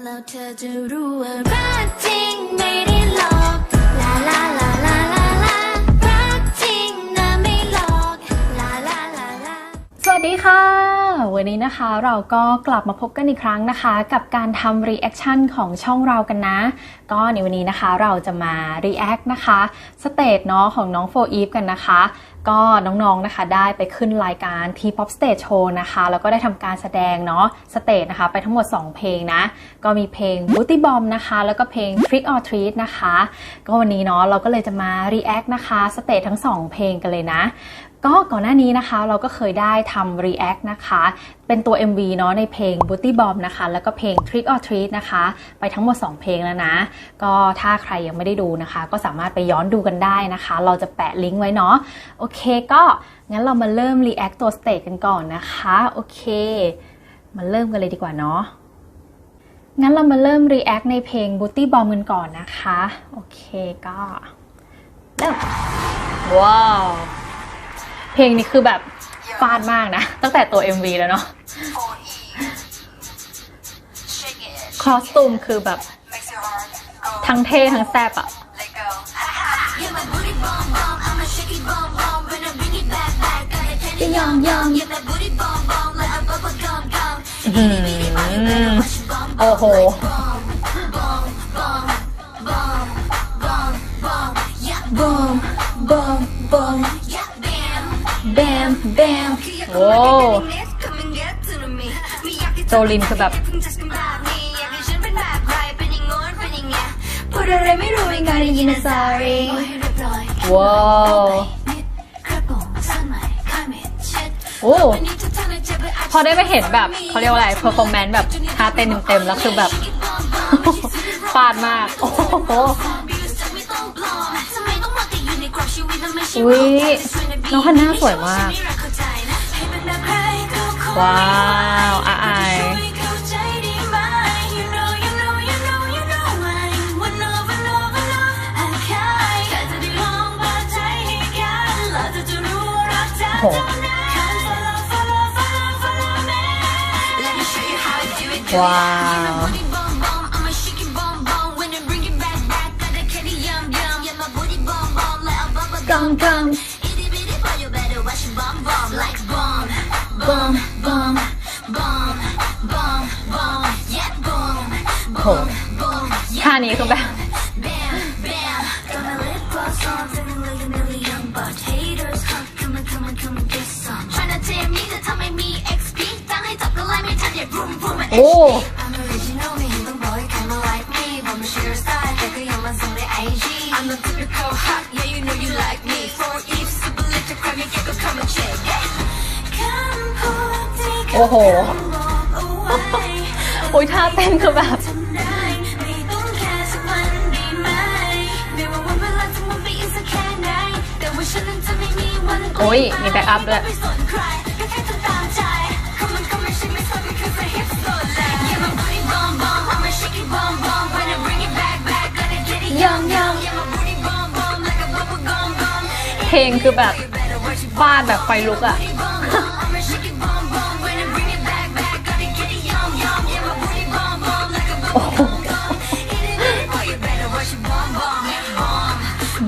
แล้วเธอจะรู้ว่ารักจริงไม่ได้หลอกลาลาลา วันนี้นะคะ เราก็กลับมาพบกันอีกครั้งนะคะ กับการทำ reaction ของช่องเรากันนะ ก็ในวันนี้นะคะเราจะมา react นะคะสเตจเนาะของน้องโฟอีฟกันนะคะ ก็น้องๆนะคะได้ไปขึ้นรายการ T-pop stage show นะคะ แล้วก็ได้ทำการแสดงเนาะสเตจนะคะ ไปทั้งหมด 2 เพลงนะ ก็มีเพลง Booty Bomb นะคะ แล้วก็เพลง Trick or Treat นะคะ ก็วันนี้เนาะเราก็เลยจะมา react นะคะสเตจทั้ง 2 เพลงกันเลยนะ ก็ก่อนหน้านี้นะคะเราก็เคยได้ทำ react นะคะ เป็นตัว MV เนาะในเพลง Booty Bomb นะคะ แล้วก็เพลง Trick or Treat นะคะ ไปทั้งหมด 2 เพลงแล้วนะ ก็ถ้าใครยังไม่ได้ดูนะคะ ก็สามารถไปย้อนดูกันได้นะคะ เราจะแปะลิงก์ไว้เนาะโอเคก็งั้นเรามาเริ่ม react ตัว stage กันก่อนนะคะโอเค มาเริ่มกันเลยดีกว่าเนาะงั้นเรามาเริ่ม react ในเพลง Booty Bomb กันก่อนนะคะโอเคก็เริ่มว้าว เพลงนี้คือแบบฟาดมากนะ ตั้งแต่ตัว MV แล้วเนาะคอสตูมคือแบบ ทั้งเท่ทั้งแซ่บอะ Yeah, my booty bomb bomb, I'ma shake it bomb bomb. Damn โอ้โจลินคือแบบพูดอะไรไม่รู้งไงได้ยิน sorry ว้าวโอ้พอได้ไปเห็นแบบเขาเรียกว่าอะไร performance แบบท่าเต้นเต็มๆแล้วคือแบบฟาดมาก โอ้โหอุ๊ยน้องฮันน่าสวยมาก ว้าวอาอายโอ้โหว้าวกองกอง ม่ทันอย่า boom boom โอ้ I'm original ไม่เห็นต้องบอกให้ใครมา like me ผมไม่ share style แต่ก็ยังมาส่งใน IG I'm the typical hot yeah you know you like me for Eve super lit จะใครไม่เก็ตก็ come and check yeah คำพูดที่ โอ้โห บอกเอาไว้ โอ้ยท่าเต้นคือแบบ แต่ว่าฉันนั้นจะไม่มีวันโอ้ย มี backup ด้วยไม่สนใครก็แค่ทำตามใจ Come on come on shake me slow because the hips so loud Yeah my booty bomb bomb I'ma shake it bomb bomb When I bring it back back gotta get it yum yum Yeah my booty bomb bomb like a bubble gum gum เพลงคือแบบ You better watch it ฟาดแบบไฟลุกอะ booty bomb bomb I'ma shake it bomb bomb When I bring it back back gotta get it yum yum Yeah my booty bomb bomb like a bubble gum gum Hit it hit it boy you better watch it bomb bomb bomb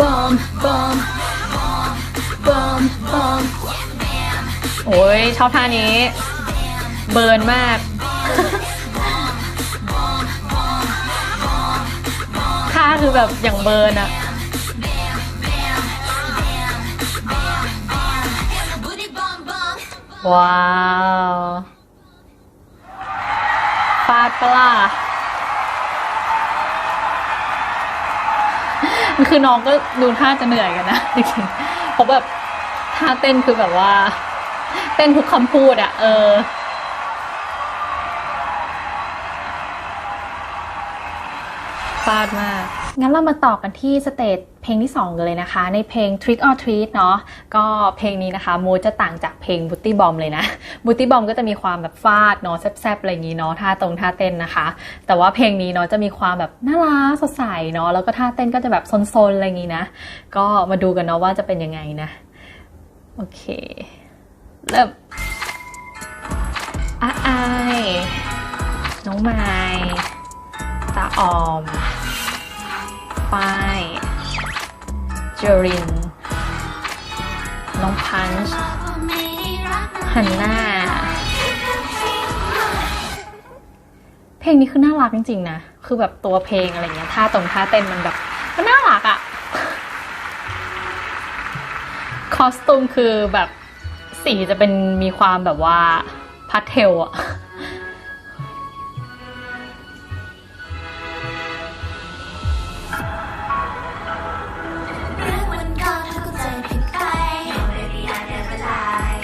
บอมบอม bomb bomb โอ้ยชอบท่านี้ เบิร์นมาก ท่าคือแบบอย่างเบิร์นอะว้าวฟาดปล่ะมันคือน้องก็ดูท่าจะเหนื่อยกันนะจริงๆเพราะแบบ ท่าเต้นคือแบบว่า เต้นทุกคำพูดอะเออฟาดมาก งั้นเรามาต่อกันที่สเตจเพลงที่ 2 กันเลยนะคะ ในเพลง Trick or Treat เนาะก็เพลงนี้นะคะมูจะต่างจากเพลง Booty Bomb เลยนะ Booty Bomb ก็จะมีความแบบฟาดเนาะแซบๆ อะไรอย่างนี้เนาะท่าตรงท่าเต้นนะคะ แต่ว่าเพลงนี้เนาะจะมีความแบบน่ารักสดใสเนาะแล้วก็ท่าเต้นก็จะแบบซนๆ อะไรอย่างนี้นะ ก็มาดูกันเนาะว่าจะเป็นยังไงนะ โอเค เริ่มอาอายน้องไม้ตาออมป้ายเจอริน น้องพันช์ฮันน่าเพลงนี้คือน่ารักจริงๆนะ คือแบบตัวเพลงอะไรเงี้ย ท่าตรงท่าเต้นมันแบบ อสตูมคือแบบสีจะเป็นมีความแบบว่าพาสเทลอะเรื่องวันก่อนเธอก็ใจผิดไป Baby I never lie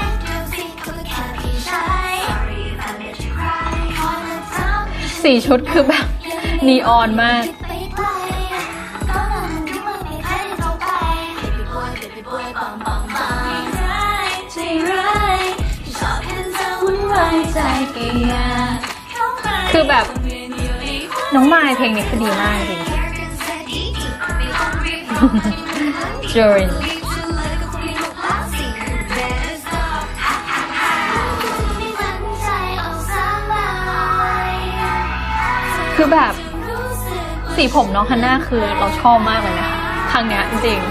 And you see เขาก็แค่พี่ชาย Sorry if I made you cry ขอเลิกทำสีชุดคือแบบนีออนมาก คือแบบ น้องมายเพลงนี้คือดีมากจริงเจอรินคือแบบสีผมน้องฮันน่าคือเราชอบมากเลยนะคะครั้งเนี้ยจริงๆ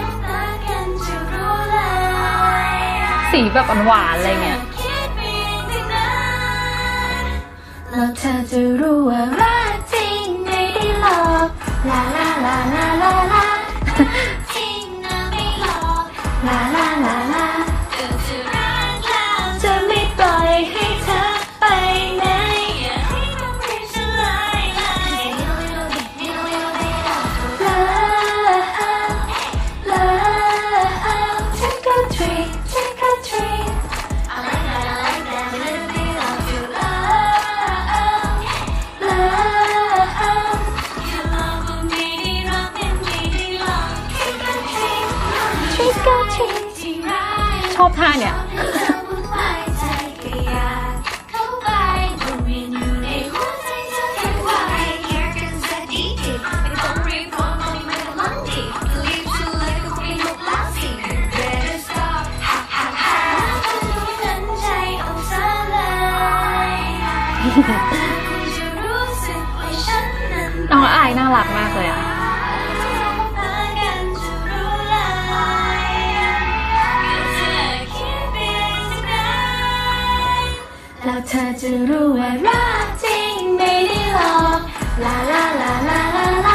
สีแบบหวานๆอะไรเงี้ย แล้วเธอจะรู้ว่ารักจริงไม่ได้หลอกลาลาลาลาลาลา บช่วยก็คงลุกแล้วสิ Better stop ฮ่าฮ่าฮ่าฉันรู้นั้นใจอ่อนสลายคงจะรู้สึกว่าฉันนั้นน้องอายน่ารักมากเลยอะ แล้วเธอจะรู้ว่ารักจริงไม่ได้หลอกลาลาลาลาลา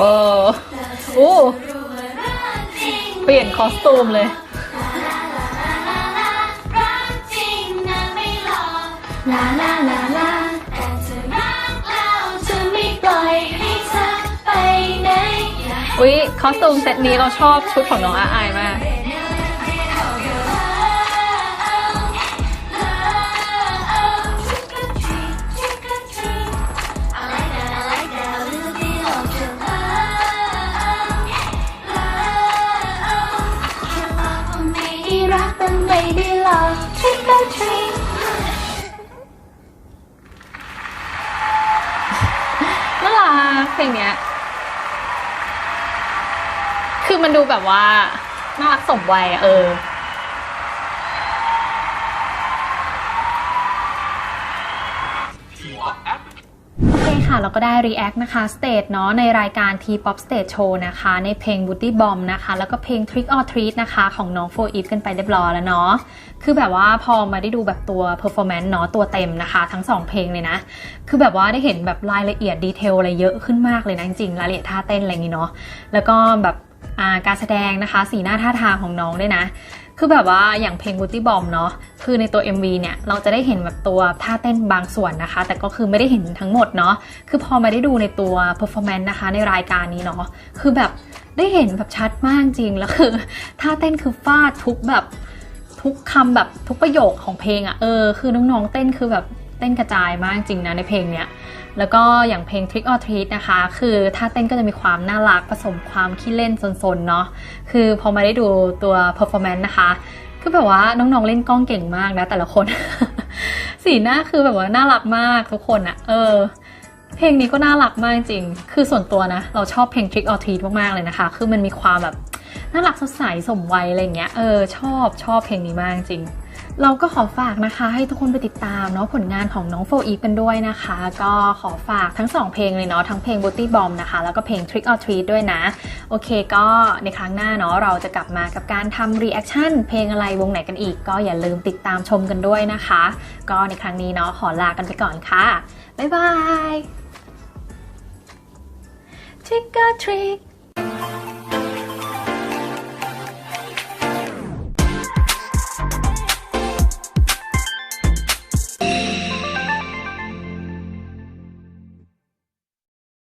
ว้าวโอ้เปลี่ยนคอสตูมเลย ลาลาลาลาแต่เธอรักเราจะไม่ปล่อยให้เธอไปไหน อุ๊ยคอสตูมเซตนี้เราชอบชุดของน้องอาอายมาก กมันไม่ได้หลอก trick or treat น่ารักเพลงเนี้ย คือมันดูแบบว่าน่ารักสมวัยอะเออ คค่ะเราก็ได้ React นะคะ Stage เนาะในรายการ T-POP Stage Show นะคะ ในเพลง Booty Bomb นะคะ แล้วก็เพลง Trick or Treat นะคะของน้อง4 Eve กันไปเรียบร้อยแล้วเนาะคือแบบว่าพอมาได้ดูแบบตัว performance เนาะตัวเต็มนะคะ ทั้ง 2 เพลงเลยนะ คือแบบว่าได้เห็นแบบรายละเอียดดีเทลอะไรเยอะขึ้นมากเลยนะจริงๆรายละเอียดท่าเต้นอะไรอย่างงี้เนาะแล้วก็แบบ การแสดงนะคะ สีหน้าท่าทางของน้องด้วยนะ คือแบบว่าอย่างเพลง Booty Bomb เนาะคือในตัว MV เนี่ย เราจะได้เห็นแบบตัวท่าเต้นบางส่วนนะคะ แต่ก็คือไม่ได้เห็นทั้งหมดเนาะคือพอมาได้ดูในตัว performance นะคะ ในรายการนี้เนาะคือแบบได้เห็นแบบชัดมากจริงแล้วคือท่าเต้นคือฟาดทุกแบบทุกคำแบบทุกประโยคของเพลงอะ่ะเออคือน้องๆเต้นคือแบบ เต้นกระจายมากจริงนะในเพลงเนี้ยแล้วก็อย่างเพลง Trick or Treat นะคะ คือท่าเต้นก็จะมีความน่ารักผสมความขี้เล่นซนๆเนาะคือพอมาได้ดูตัว performance นะคะคือแบบว่าน้องๆเล่นกล้องเก่งมากนะแต่ละคน สีหน้าคือแบบว่าน่ารักมากทุกคนอะเออ เพลงนี้ก็น่ารักมากจริง คือส่วนตัวนะ เราชอบเพลง Trick or Treat มากๆเลยนะคะ คือมันมีความแบบน่ารักสดใสสมวัยอะไรเงี้ยเออชอบชอบเพลงนี้มากจริง เราก็ขอฝากนะคะ ให้ทุกคนไปติดตามเนาะผลงานของน้องโฟอีฟกันด้วยนะคะ ก็ขอฝากทั้งสองเพลงเลยเนาะทั้งเพลง Booty Bomb นะคะ แล้วก็เพลง Trick or Treat ด้วยนะ โอเคก็ในครั้งหน้าเนาะเราจะกลับมากับการทำรีแอคชั่นเพลงอะไรวงไหนกันอีก ก็อย่าลืมติดตามชมกันด้วยนะคะ ก็ในครั้งนี้เนาะขอลากันไปก่อนค่ะ บ๊ายบาย Trick or treat